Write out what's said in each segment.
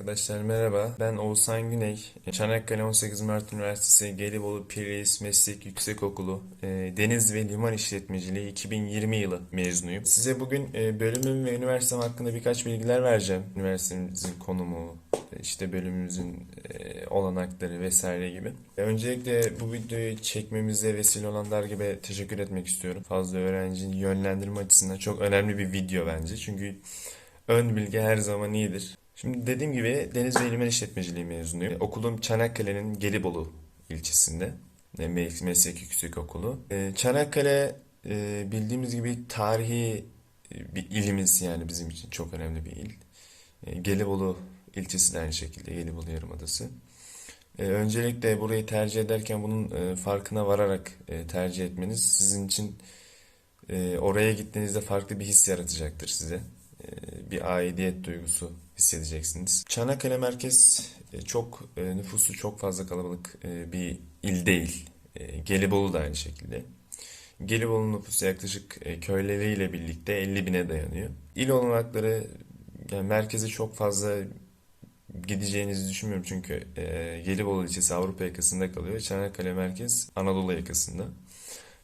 arkadaşlar merhaba. Ben Oğuzhan Güney. Çanakkale 18 Mart Üniversitesi Gelibolu Pirreis Meslek Yüksekokulu e, Deniz ve Liman İşletmeciliği 2020 yılı mezunuyum. Size bugün e, bölümüm ve üniversitem hakkında birkaç bilgiler vereceğim. Üniversitemizin konumu, işte bölümümüzün e, olanakları vesaire gibi. Öncelikle bu videoyu çekmemize vesile olan Dergib'e teşekkür etmek istiyorum. Fazla öğrencinin yönlendirme açısından çok önemli bir video bence. Çünkü ön bilgi her zaman iyidir. Şimdi dediğim gibi Deniz ve Liman İşletmeciliği mezunuyum. Okulum Çanakkale'nin Gelibolu ilçesinde. E, me- Meslek Yüksekokulu. E, Çanakkale e, bildiğimiz gibi tarihi bir ilimiz yani bizim için çok önemli bir il. Gelibolu ilçesi de aynı şekilde Gelibolu Yarımadası. Öncelikle burayı tercih ederken bunun farkına vararak tercih etmeniz sizin için oraya gittiğinizde farklı bir his yaratacaktır size. Bir aidiyet duygusu hissedeceksiniz. Çanakkale merkez e, çok e, nüfusu çok fazla kalabalık e, bir il değil. Gelibolu da aynı şekilde. Gelibolu nüfusu yaklaşık köyleriyle birlikte 50 bine dayanıyor. İl olanakları yani merkeze çok fazla gideceğinizi düşünmüyorum çünkü e, Gelibolu ilçesi Avrupa yakasında kalıyor. Çanakkale merkez Anadolu yakasında.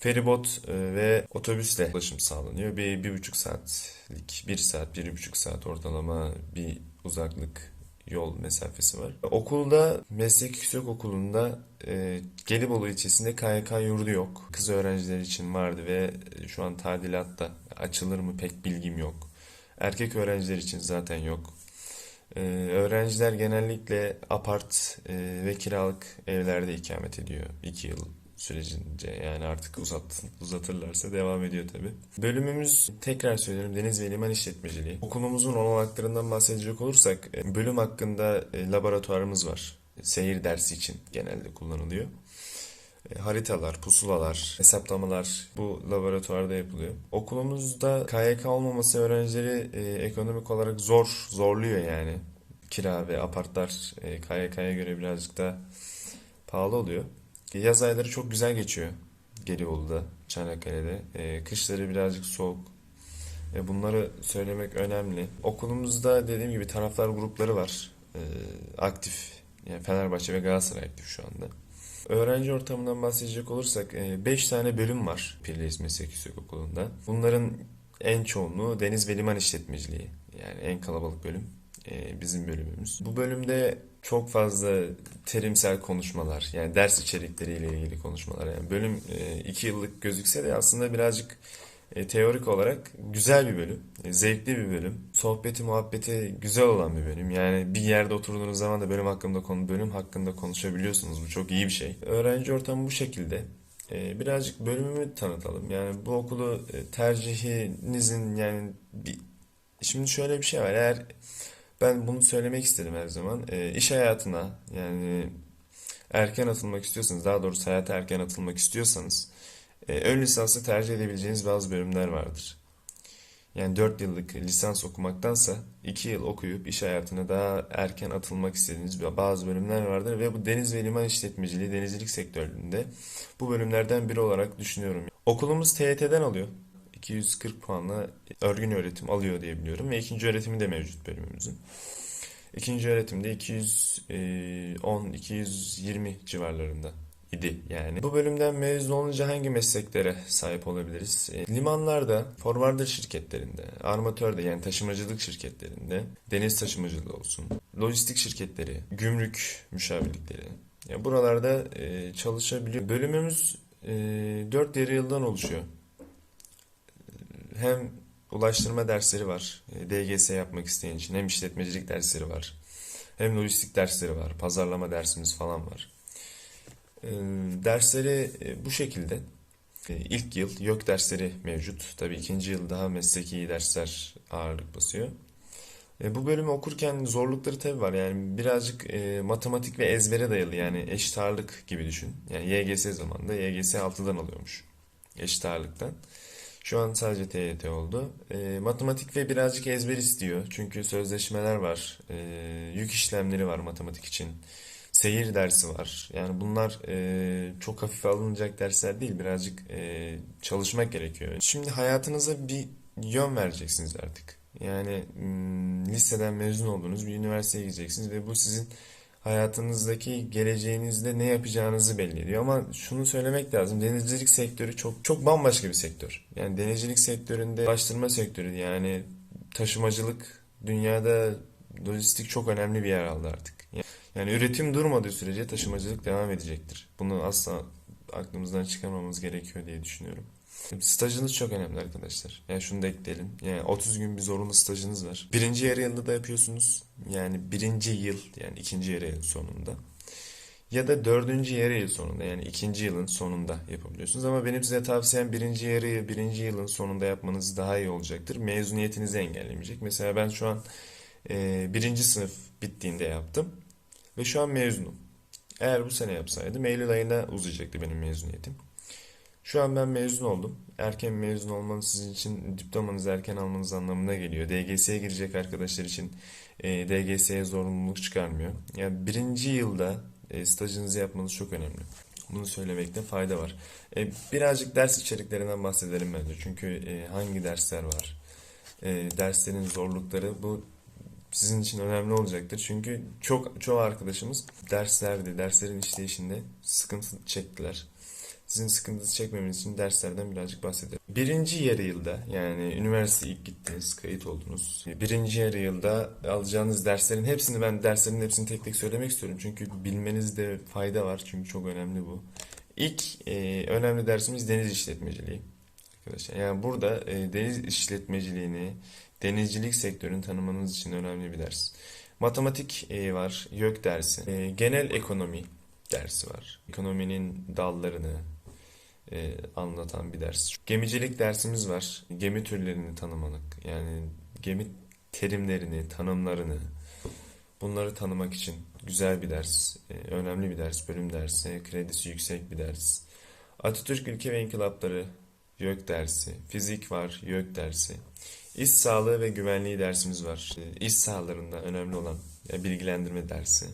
Feribot e, ve otobüsle ulaşım sağlanıyor. Bir, bir buçuk saatlik, bir saat, bir buçuk saat ortalama bir uzaklık yol mesafesi var. Okulda, meslek yüksek okulunda e, Gelibolu ilçesinde KYK yurdu yok. Kız öğrenciler için vardı ve şu an tadilatta açılır mı pek bilgim yok. Erkek öğrenciler için zaten yok. Ee, öğrenciler genellikle apart e, ve kiralık evlerde ikamet ediyor 2 yıl sürecince yani artık uzat, uzatırlarsa devam ediyor tabii. Bölümümüz tekrar söylüyorum Deniz ve Liman İşletmeciliği. Okulumuzun olanaklarından bahsedecek olursak e, bölüm hakkında e, laboratuvarımız var. Seyir dersi için genelde kullanılıyor. E, Haritalar, pusulalar, hesaplamalar bu laboratuvarda yapılıyor. Okulumuzda KYK olmaması öğrencileri ekonomik olarak zor, zorluyor yani. Kira ve apartlar KYK'ya göre birazcık daha pahalı oluyor. Yaz ayları çok güzel geçiyor Gelibolu'da, Çanakkale'de. E, kışları birazcık soğuk. E, bunları söylemek önemli. Okulumuzda dediğim gibi taraftar grupları var. E, aktif. Yani Fenerbahçe ve Galatasaray aktif şu anda. Öğrenci ortamından bahsedecek olursak 5 tane bölüm var Pirleis Meslek Yüksekokulu'nda. Bunların en çoğunluğu deniz ve liman işletmeciliği. Yani en kalabalık bölüm e, bizim bölümümüz. Bu bölümde çok fazla terimsel konuşmalar yani ders içerikleriyle ilgili konuşmalar. Yani bölüm 2 yıllık gözükse de aslında birazcık e, teorik olarak güzel bir bölüm. e, Zevkli bir bölüm. Sohbeti, muhabbeti güzel olan bir bölüm. Yani bir yerde oturduğunuz zaman da bölüm hakkında konu bölüm hakkında konuşabiliyorsunuz. Bu çok iyi bir şey. Öğrenci ortamı bu şekilde. E, Birazcık bölümümü tanıtalım. Yani bu okulu e, tercihinizin yani bir... Şimdi şöyle bir şey var. Eğer ben bunu söylemek istedim her zaman. E, iş hayatına yani erken atılmak istiyorsanız, daha doğrusu hayata erken atılmak istiyorsanız e, ön lisansı tercih edebileceğiniz bazı bölümler vardır. Yani 4 yıllık lisans okumaktansa 2 yıl okuyup iş hayatına daha erken atılmak istediğiniz bazı bölümler vardır ve bu deniz ve liman işletmeciliği, denizcilik sektöründe bu bölümlerden biri olarak düşünüyorum. Okulumuz TYT'den alıyor. 240 puanla örgün öğretim alıyor diye biliyorum ve ikinci öğretimi de mevcut bölümümüzün. İkinci öğretimde 210-220 civarlarında idi yani. Bu bölümden mezun olunca hangi mesleklere sahip olabiliriz? E, limanlarda, forwarder şirketlerinde, armatörde yani taşımacılık şirketlerinde, deniz taşımacılığı olsun, lojistik şirketleri, gümrük müşavirlikleri. Yani buralarda e, çalışabiliyor. Bölümümüz e, 4 yarı yıldan oluşuyor. Hem ulaştırma dersleri var. e, DGS yapmak isteyen için hem işletmecilik dersleri var. Hem lojistik dersleri var. Pazarlama dersimiz falan var. E, Dersleri e, bu şekilde. İlk yıl YÖK dersleri mevcut. Tabii ikinci yıl daha mesleki dersler ağırlık basıyor. Bu bölümü okurken zorlukları tabii var. Yani birazcık e, matematik ve ezbere dayalı. Yani eşit ağırlık gibi düşün. Yani YGS zamanında YGS 6'dan alıyormuş. Eşit ağırlıktan. Şu an sadece TYT oldu. E, matematik ve birazcık ezber istiyor. Çünkü sözleşmeler var. E, yük işlemleri var matematik için. Seyir dersi var. Yani bunlar e, çok hafife alınacak dersler değil. Birazcık e, çalışmak gerekiyor. Şimdi hayatınıza bir yön vereceksiniz artık. Yani mm, liseden mezun oldunuz, bir üniversiteye gideceksiniz ve bu sizin hayatınızdaki geleceğinizde ne yapacağınızı belli ediyor. Ama şunu söylemek lazım. Denizcilik sektörü çok çok bambaşka bir sektör. Yani denizcilik sektöründe ulaştırma sektörü yani taşımacılık dünyada lojistik çok önemli bir yer aldı artık. Yani üretim durmadığı sürece taşımacılık devam edecektir. Bunu asla aklımızdan çıkarmamamız gerekiyor diye düşünüyorum. Stajınız çok önemli arkadaşlar. Yani şunu da ekleyelim. Yani 30 gün bir zorunlu stajınız var. Birinci yarı yılda da yapıyorsunuz. Yani birinci yıl yani ikinci yarı yıl sonunda. Ya da dördüncü yarı yıl sonunda yani ikinci yılın sonunda yapabiliyorsunuz. Ama benim size tavsiyem birinci yarıyı birinci yılın sonunda yapmanız daha iyi olacaktır. Mezuniyetinizi engellemeyecek. Mesela ben şu an e, birinci sınıf bittiğinde yaptım. Ve şu an mezunum. Eğer bu sene yapsaydım Eylül ayına uzayacaktı benim mezuniyetim. Şu an ben mezun oldum. Erken mezun olmanız sizin için diplomanızı erken almanız anlamına geliyor. DGS'ye girecek arkadaşlar için e, DGS'ye zorunluluk çıkarmıyor. Yani birinci yılda e, stajınızı yapmanız çok önemli. Bunu söylemekte fayda var. E, birazcık ders içeriklerinden bahsedelim bence. Çünkü e, hangi dersler var? E, derslerin zorlukları bu sizin için önemli olacaktır. Çünkü çok çoğu arkadaşımız derslerde, derslerin işleyişinde sıkıntı çektiler. Sizin sıkıntınızı çekmemeniz için derslerden birazcık bahsedelim. Birinci yarı yılda yani üniversiteye ilk gittiniz, kayıt oldunuz. Birinci yarı yılda alacağınız derslerin hepsini ben derslerin hepsini tek tek söylemek istiyorum. Çünkü bilmenizde fayda var. Çünkü çok önemli bu. İlk e, önemli dersimiz deniz işletmeciliği. Arkadaşlar yani burada e, deniz işletmeciliğini, denizcilik sektörünü tanımanız için önemli bir ders. Matematik e, var, YÖK dersi, e, genel ekonomi dersi var. Ekonominin dallarını e, anlatan bir ders. Gemicilik dersimiz var. Gemi türlerini tanımalık. Yani gemi terimlerini, tanımlarını bunları tanımak için güzel bir ders, e, önemli bir ders, bölüm dersi, kredisi yüksek bir ders. Atatürk ülke ve inkılapları YÖK dersi, fizik var, YÖK dersi. İş sağlığı ve güvenliği dersimiz var. E, İş sahalarında önemli olan e, bilgilendirme dersi.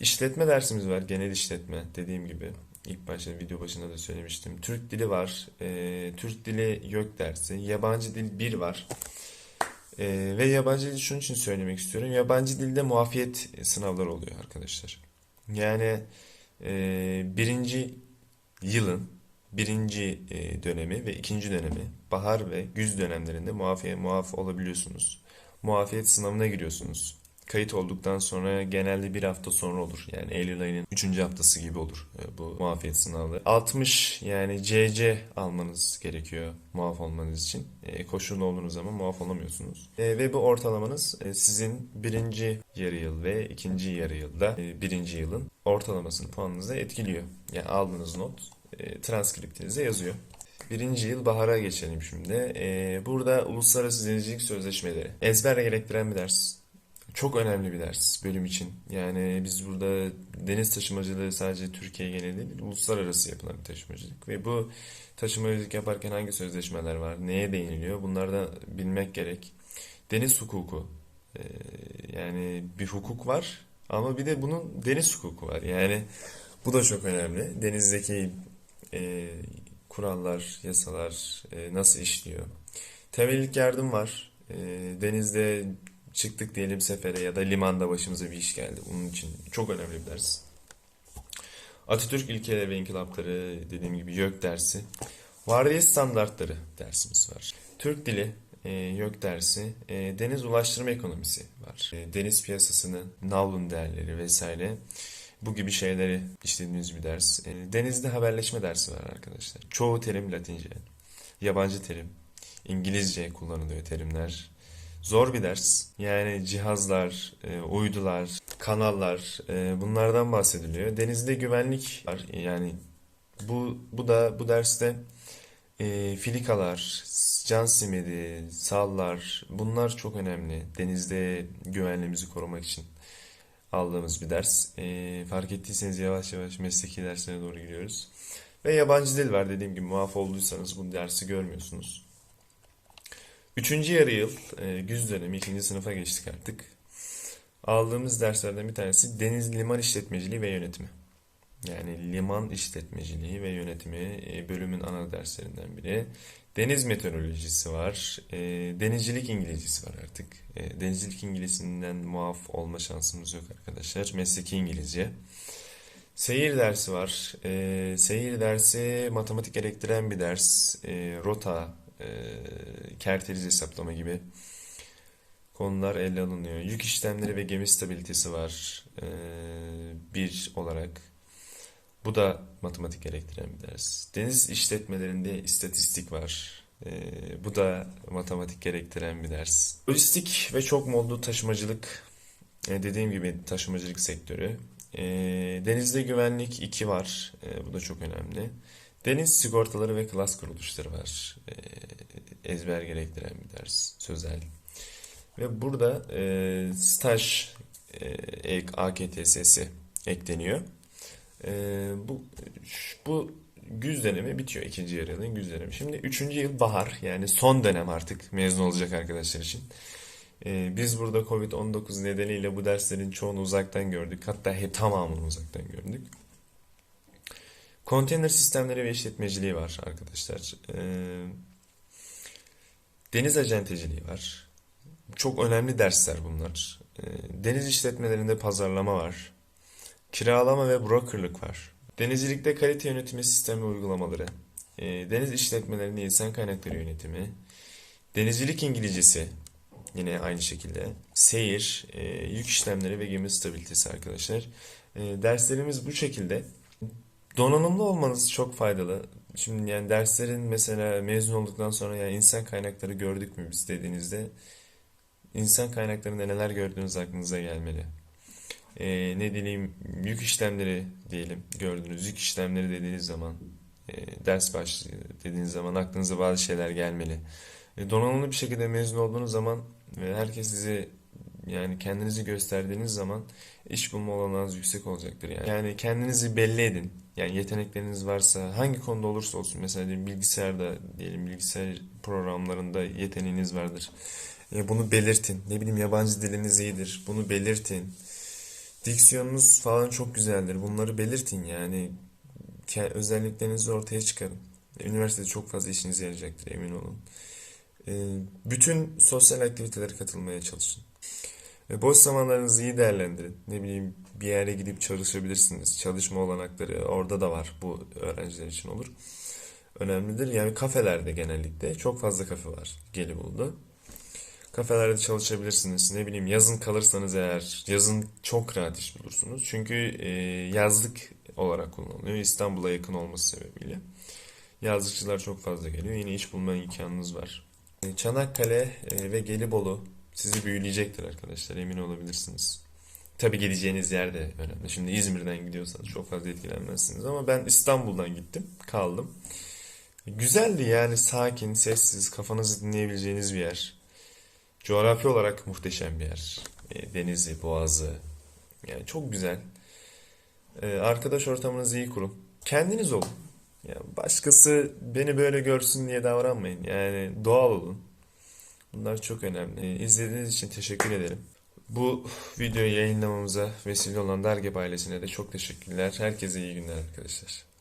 İşletme dersimiz var. Genel işletme dediğim gibi. İlk başta video başında da söylemiştim. Türk dili var. E, Türk dili YÖK dersi. Yabancı dil 1 var. E, ve yabancı dil şunun için söylemek istiyorum. Yabancı dilde muafiyet sınavları oluyor arkadaşlar. Yani e, birinci yılın birinci e, dönemi ve ikinci dönemi bahar ve güz dönemlerinde muafiye muaf olabiliyorsunuz. Muafiyet sınavına giriyorsunuz. Kayıt olduktan sonra genelde bir hafta sonra olur. Yani Eylül ayının 3. haftası gibi olur e, bu muafiyet sınavı. 60 yani CC almanız gerekiyor muaf olmanız için. E, koşullu olduğunuz zaman muaf olamıyorsunuz. E, ve bu ortalamanız e, sizin birinci yarı yıl ve ikinci yarı yılda e, birinci yılın ortalamasını puanınızı etkiliyor. Yani aldığınız not e, transkriptinize yazıyor. Birinci yıl bahara geçelim şimdi. E, burada uluslararası denizcilik sözleşmeleri. Ezber gerektiren bir ders. Çok önemli bir ders bölüm için. Yani biz burada deniz taşımacılığı sadece Türkiye geneli değil, uluslararası yapılan bir taşımacılık. Ve bu taşımacılık yaparken hangi sözleşmeler var, neye değiniliyor bunları da bilmek gerek. Deniz hukuku. E, yani bir hukuk var ama bir de bunun deniz hukuku var. Yani bu da çok önemli. Denizdeki e, kurallar, yasalar e, nasıl işliyor? Temellik yardım var. E, denizde çıktık diyelim sefere ya da limanda başımıza bir iş geldi. Bunun için çok önemli bir ders. Atatürk ilkeleri ve inkılapları dediğim gibi YÖK dersi. Vardiya standartları dersimiz var. Türk dili e, YÖK dersi. E, deniz ulaştırma ekonomisi var. E, deniz piyasasının navlun değerleri vesaire. Bu gibi şeyleri işlediğimiz bir ders. E, denizde haberleşme dersi var arkadaşlar. Çoğu terim Latince. Yabancı terim. İngilizce kullanılıyor terimler. Zor bir ders. Yani cihazlar, e, uydular, kanallar e, bunlardan bahsediliyor. Denizde güvenlik var. Yani bu bu da bu derste e, filikalar, can simidi, sallar bunlar çok önemli. Denizde güvenliğimizi korumak için aldığımız bir ders. Fark ettiyseniz yavaş yavaş mesleki derslere doğru gidiyoruz. Ve yabancı dil var dediğim gibi muaf olduysanız bu dersi görmüyorsunuz. Üçüncü yarı yıl, e, güz dönemi, ikinci sınıfa geçtik artık. Aldığımız derslerden bir tanesi deniz liman işletmeciliği ve yönetimi. Yani liman işletmeciliği ve yönetimi e, bölümün ana derslerinden biri. Deniz meteorolojisi var. E, denizcilik İngilizcesi var artık. E, denizcilik İngilizcesinden muaf olma şansımız yok arkadaşlar. Mesleki İngilizce. Seyir dersi var. E, seyir dersi matematik gerektiren bir ders. E, rota, kerteriz hesaplama gibi konular ele alınıyor. Yük işlemleri ve gemi stabilitesi var. E, bir olarak. Bu da matematik gerektiren bir ders. Deniz işletmelerinde istatistik var. Ee, bu da matematik gerektiren bir ders. Lojistik ve çok modlu taşımacılık. Ee, dediğim gibi taşımacılık sektörü. Ee, denizde güvenlik 2 var. Ee, bu da çok önemli. Deniz sigortaları ve klas kuruluşları var. Ee, ezber gerektiren bir ders. Sözel. Ve burada e, staj e, AKTS'si ekleniyor. Ee, bu bu güz dönemi bitiyor ikinci yarı güz dönemi. Şimdi üçüncü yıl bahar yani son dönem artık mezun olacak arkadaşlar için. Ee, biz burada Covid-19 nedeniyle bu derslerin çoğunu uzaktan gördük. Hatta he, tamamını uzaktan gördük. Konteyner sistemleri ve işletmeciliği var arkadaşlar. Ee, deniz acenteciliği var. Çok önemli dersler bunlar. Ee, deniz işletmelerinde pazarlama var. Kiralama ve brokerlık var. Denizcilikte kalite yönetimi sistemi uygulamaları. e, deniz işletmelerinde insan kaynakları yönetimi. Denizcilik İngilizcesi yine aynı şekilde. Seyir, e, yük işlemleri ve gemi stabilitesi arkadaşlar. Derslerimiz bu şekilde. Donanımlı olmanız çok faydalı. Şimdi yani derslerin mesela mezun olduktan sonra yani insan kaynakları gördük mü biz dediğinizde insan kaynaklarında neler gördüğünüz aklınıza gelmeli. Ee, ne diyeyim yük işlemleri diyelim gördünüz yük işlemleri dediğiniz zaman e, ders başlığı dediğiniz zaman aklınıza bazı şeyler gelmeli. E, donanımlı bir şekilde mezun olduğunuz zaman ve herkes size yani kendinizi gösterdiğiniz zaman iş bulma olanağınız yüksek olacaktır yani. Yani kendinizi belli edin. Yani yetenekleriniz varsa hangi konuda olursa olsun mesela diyelim bilgisayarda diyelim bilgisayar programlarında yeteneğiniz vardır. E, bunu belirtin. Ne bileyim yabancı diliniz iyidir. Bunu belirtin. Diksiyonunuz falan çok güzeldir. Bunları belirtin yani. Özelliklerinizi ortaya çıkarın. Üniversitede çok fazla işinize yarayacaktır emin olun. Ee, bütün sosyal aktivitelere katılmaya çalışın. Ve boş zamanlarınızı iyi değerlendirin. Ne bileyim bir yere gidip çalışabilirsiniz. Çalışma olanakları orada da var. Bu öğrenciler için olur. Önemlidir. Yani kafelerde genellikle çok fazla kafe var Gelibolu'da. Kafelerde çalışabilirsiniz. Ne bileyim yazın kalırsanız eğer yazın çok rahat iş bulursunuz. Çünkü e, yazlık olarak kullanılıyor. İstanbul'a yakın olması sebebiyle. Yazlıkçılar çok fazla geliyor. Yine iş bulma imkanınız var. E, Çanakkale e, ve Gelibolu sizi büyüleyecektir arkadaşlar. Emin olabilirsiniz. Tabii gideceğiniz yer de önemli. Şimdi İzmir'den gidiyorsanız çok fazla etkilenmezsiniz. Ama ben İstanbul'dan gittim. Kaldım. Güzeldi yani sakin, sessiz, kafanızı dinleyebileceğiniz bir yer. Coğrafi olarak muhteşem bir yer. E, denizi, boğazı. Yani çok güzel. E, arkadaş ortamınızı iyi kurun. Kendiniz olun. Ya başkası beni böyle görsün diye davranmayın. Yani doğal olun. Bunlar çok önemli. İzlediğiniz için teşekkür ederim. Bu videoyu yayınlamamıza vesile olan Dergep ailesine de çok teşekkürler. Herkese iyi günler arkadaşlar.